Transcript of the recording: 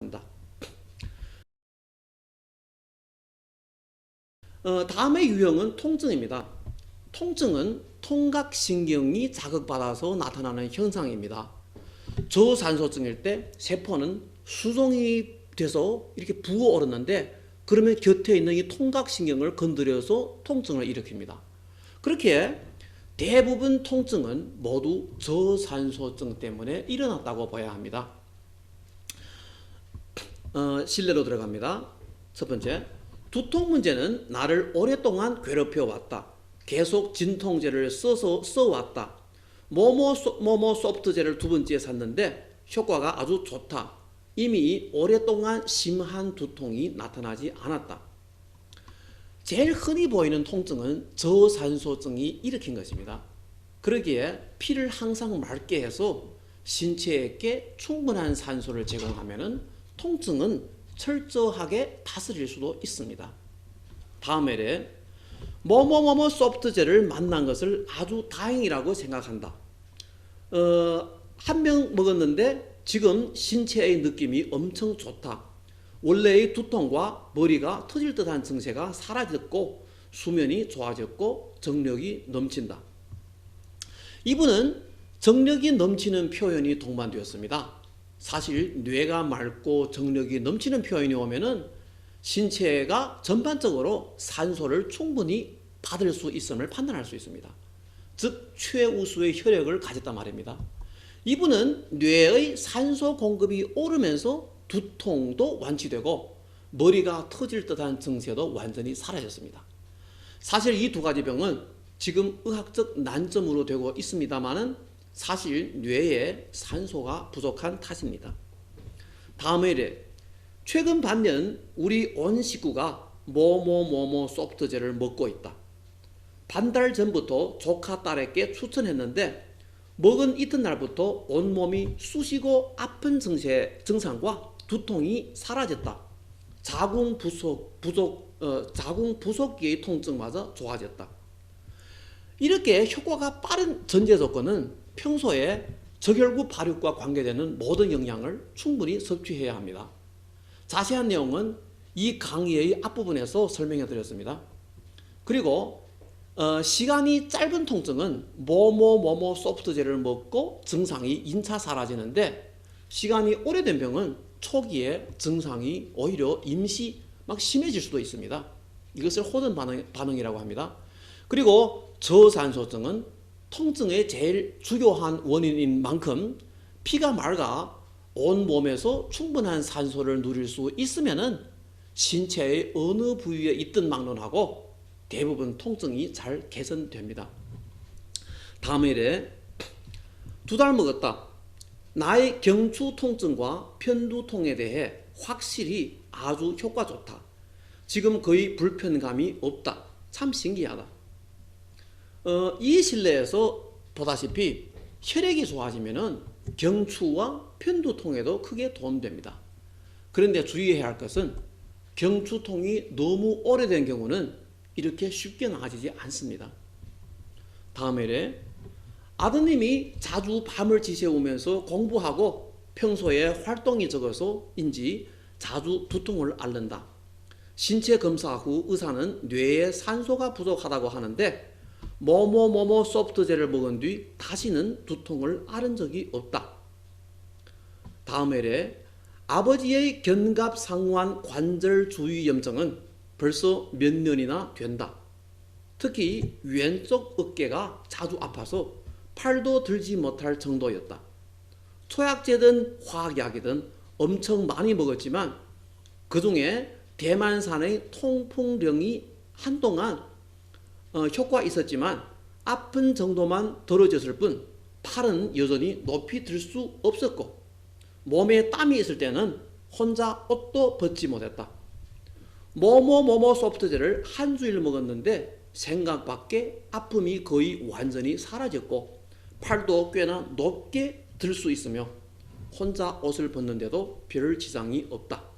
합니다. 어, 다음의 유형은 통증입니다. 통증은 통각신경이 자극받아서 나타나는 현상입니다. 저산소증일 때 세포는 수종이 돼서 이렇게 부어오르는데 그러면 곁에 있는 이 통각신경을 건드려서 통증을 일으킵니다. 그렇게 대부분 통증은 모두 저산소증 때문에 일어났다고 봐야 합니다. 어, 실내로 들어갑니다. 첫 번째, 두통 문제는 나를 오랫동안 괴롭혀 왔다. 계속 진통제를 써서 써왔다. 뭐뭐 소- 뭐뭐 소프트제를 두 번째 샀는데 효과가 아주 좋다. 이미 오랫동안 심한 두통이 나타나지 않았다. 제일 흔히 보이는 통증은 저산소증이 일으킨 것입니다. 그러기에 피를 항상 맑게 해서 신체에게 충분한 산소를 제공하면은 통증은 철저하게 다스릴 수도 있습니다. 다음 에래 뭐뭐뭐뭐 소프트제를 만난 것을 아주 다행이라고 생각한다. 어, 한 병 먹었는데 지금 신체의 느낌이 엄청 좋다. 원래의 두통과 머리가 터질 듯한 증세가 사라졌고 수면이 좋아졌고 정력이 넘친다. 이분은 정력이 넘치는 표현이 동반되었습니다. 사실 뇌가 맑고 정력이 넘치는 표현이 오면은 신체가 전반적으로 산소를 충분히 받을 수 있음을 판단할 수 있습니다. 즉 최우수의 혈액을 가졌단 말입니다. 이분은 뇌의 산소 공급이 오르면서 두통도 완치되고 머리가 터질 듯한 증세도 완전히 사라졌습니다. 사실 이 두 가지 병은 지금 의학적 난점으로 되고 있습니다만은 사실 뇌에 산소가 부족한 탓입니다. 다음에 이래 최근 반년 우리 온 식구가 뭐뭐뭐뭐 소프트제를 먹고 있다. 반달 전부터 조카 딸에게 추천했는데 먹은 이튿날부터 온몸이 쑤시고 아픈 증세, 증상과 두통이 사라졌다. 자궁 부속, 부족, 어, 자궁 부속기의 통증마저 좋아졌다. 이렇게 효과가 빠른 전제 조건은 평소에 저결구 발육과 관계되는 모든 영양을 충분히 섭취해야 합니다. 자세한 내용은 이 강의의 앞부분에서 설명해 드렸습니다. 그리고 어, 시간이 짧은 통증은 뭐뭐뭐뭐 소프트제를 먹고 증상이 인차 사라지는데 시간이 오래된 병은 초기에 증상이 오히려 임시 막 심해질 수도 있습니다. 이것을 호전 반응, 반응이라고 합니다. 그리고 저산소증은 통증의 제일 주요한 원인인 만큼 피가 맑아 온 몸에서 충분한 산소를 누릴 수 있으면은 신체의 어느 부위에 있든 막론하고 대부분 통증이 잘 개선됩니다. 다음 일에 두 달 먹었다. 나의 경추 통증과 편두통에 대해 확실히 아주 효과 좋다. 지금 거의 불편감이 없다. 참 신기하다. 어, 이 실내에서 보다시피 혈액이 좋아지면은 경추와 편두통에도 크게 도움됩니다. 그런데 주의해야 할 것은 경추통이 너무 오래된 경우는 이렇게 쉽게 나아지지 않습니다. 다음 일에 아드님이 자주 밤을 지새우면서 공부하고 평소에 활동이 적어서인지 자주 두통을 앓는다. 신체 검사 후 의사는 뇌에 산소가 부족하다고 하는데 뭐뭐뭐뭐 소프트제를 먹은 뒤 다시는 두통을 앓은 적이 없다. 다음 회에 아버지의 견갑상완 관절 주위 염증은 벌써 몇 년이나 된다. 특히 왼쪽 어깨가 자주 아파서 팔도 들지 못할 정도였다. 초약제든 화학약이든 엄청 많이 먹었지만 그 중에 대만산의 통풍령이 한동안 어, 효과 있었지만 아픈 정도만 덜어졌을 뿐 팔은 여전히 높이 들 수 없었고 몸에 땀이 있을 때는 혼자 옷도 벗지 못했다. 뭐뭐뭐뭐 소프트제를 한 주일 먹었는데 생각밖에 아픔이 거의 완전히 사라졌고 팔도 꽤나 높게 들 수 있으며 혼자 옷을 벗는데도 별 지장이 없다.